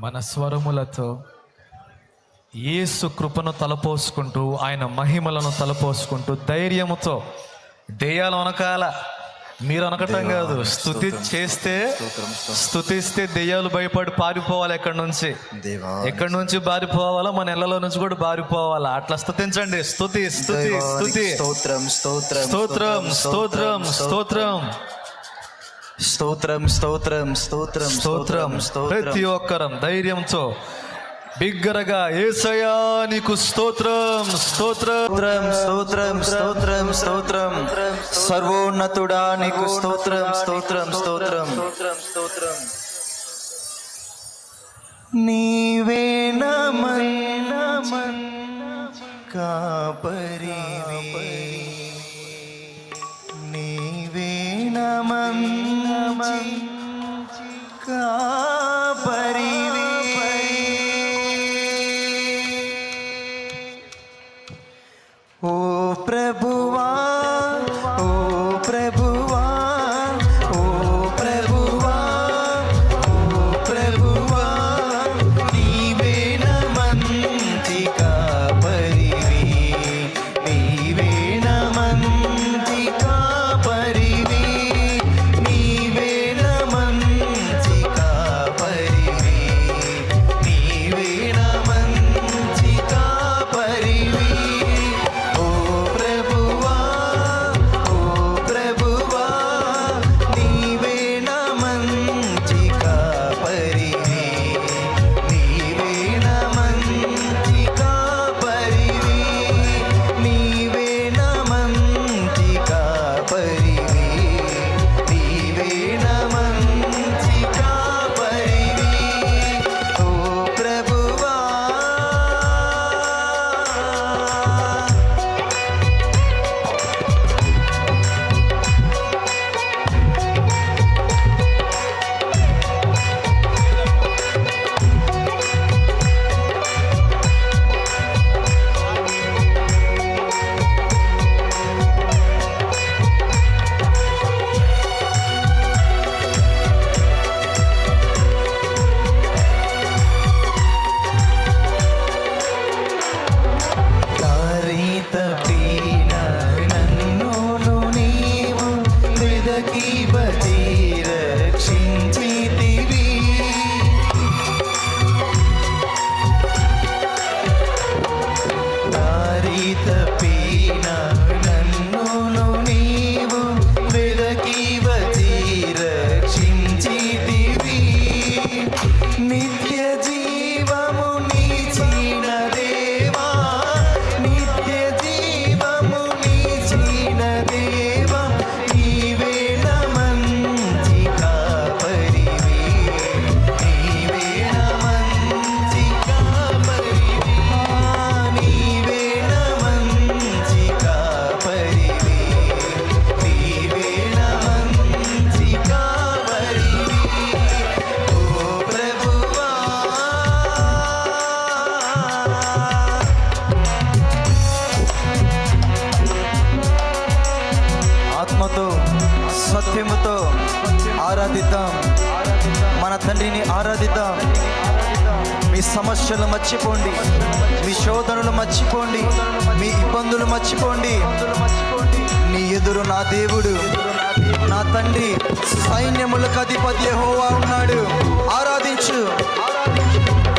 మన స్వరములతో యేసు కృపను తలపోసుకుంటూ ఆయన మహిమలను తలపోసుకుంటూ ధైర్యముతో దెయ్యాలు అనకాల మీరు అనకటం కాదు. స్థుతి చేస్తే స్థుతిస్తే దెయ్యాలు భయపడి పారిపోవాలి ఎక్కడి నుంచి? ఎక్కడి నుంచి బారిపోవాలో మన ఇళ్ళలో నుంచి కూడా బారిపోవాలా అట్లా స్తుతించండి స్తుతి స్తుతి స్తుతి స్తోత్రం స్తోత్రం స్తోత్రం స్తోత్రం. స్తోత్రం. స్తోత్రం స్తోత్రం స్తోత్రం స్తోత్రం. స్తోత్రం ప్రతి ఒక్కరం ధైర్యంతో బిగ్గరగా ఏసయా నీకు స్తోత్రం స్తోత్రం. స్తోత్రం స్తోత్రం స్తోత్రం సర్వోన్నతుడా నీకు స్తోత్రం స్తోత్రం స్తోత్రం. స్తోత్రం నీవే నమన్ నమన్. Be up. ఆత్మతో సత్యముతో ఆరాధిద్దాం. మన తండ్రిని ఆరాధిద్దాం. మీ సమస్యలు మర్చిపోండి. మీ శోధనలు మర్చిపోండి. మీ ఇబ్బందులు మర్చిపోండి. నీ ఎదురు నా దేవుడు. నా తండ్రి సైన్యములకు అధిపతి హోవా ఉన్నాడు. ఆరాధించు ఆరాధించు.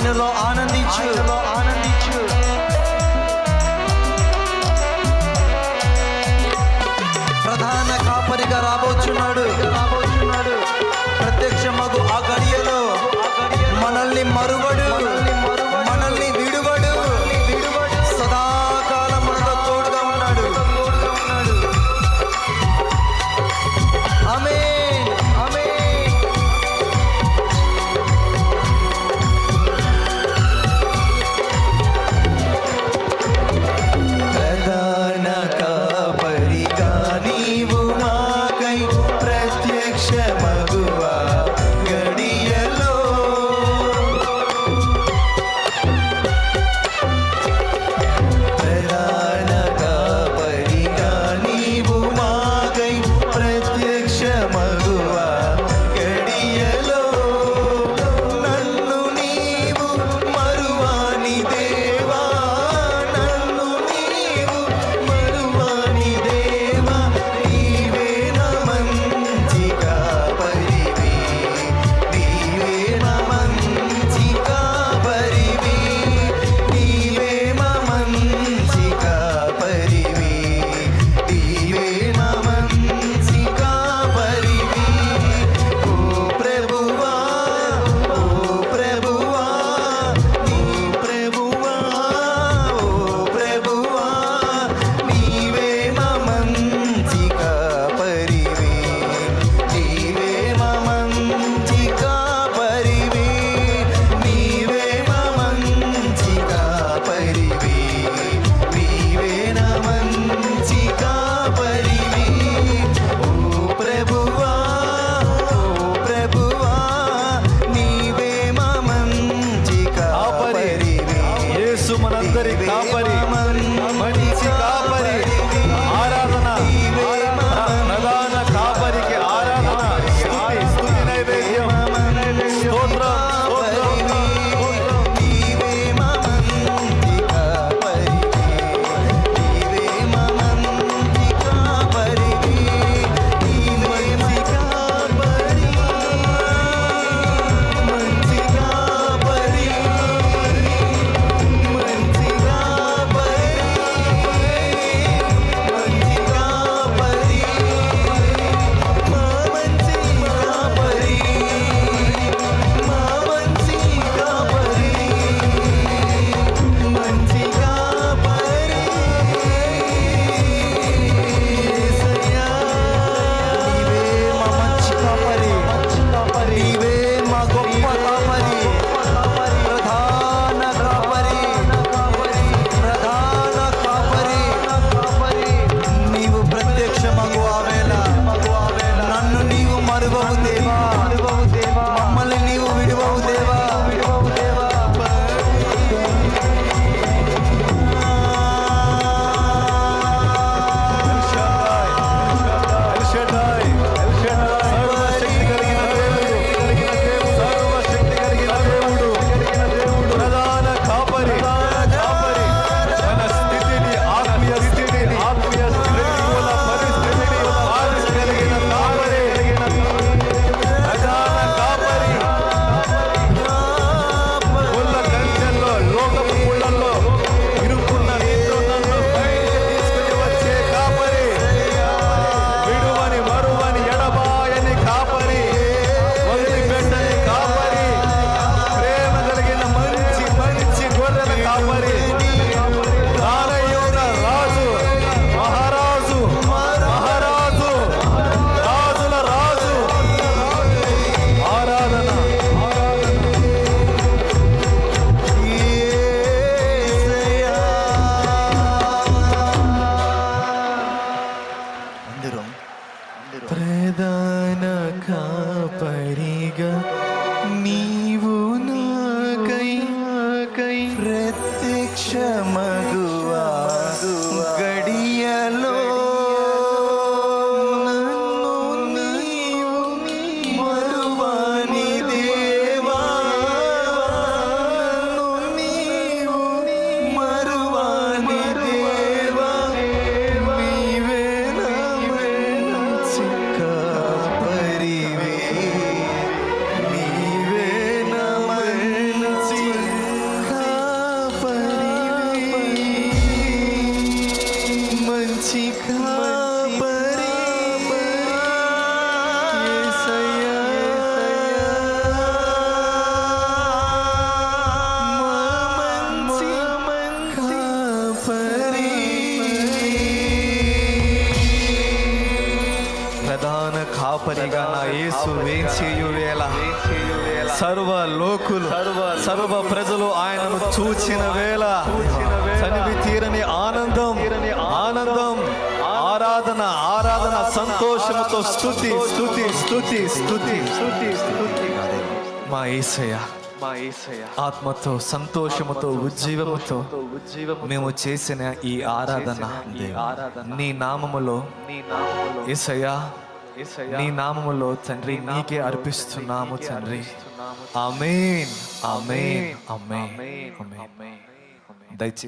final or కాపరిగా నా యేసు వేంచేయు వేళ సర్వ లోకులు సర్వ ప్రజలు ఆయనను చూచిన వేళ చనివి తీరని ఆనందం ఆనందం ఆరాధన ఆరాధన సంతోషముతో స్తుతి స్తుతి స్తుతి స్తుతి. మా యేసయ్య మా ఆత్మతో సంతోషముతో ఉజ్జీవముతో మేము చేసిన ఈ ఆరాధన నీ నామములో నీ నామములో నీ నామములో తండ్రి నీకే అర్పిస్తున్నాము తండ్రి ఆమేన్ ఆమేన్. ఆమేన్ ఆమేన్. దయచేసి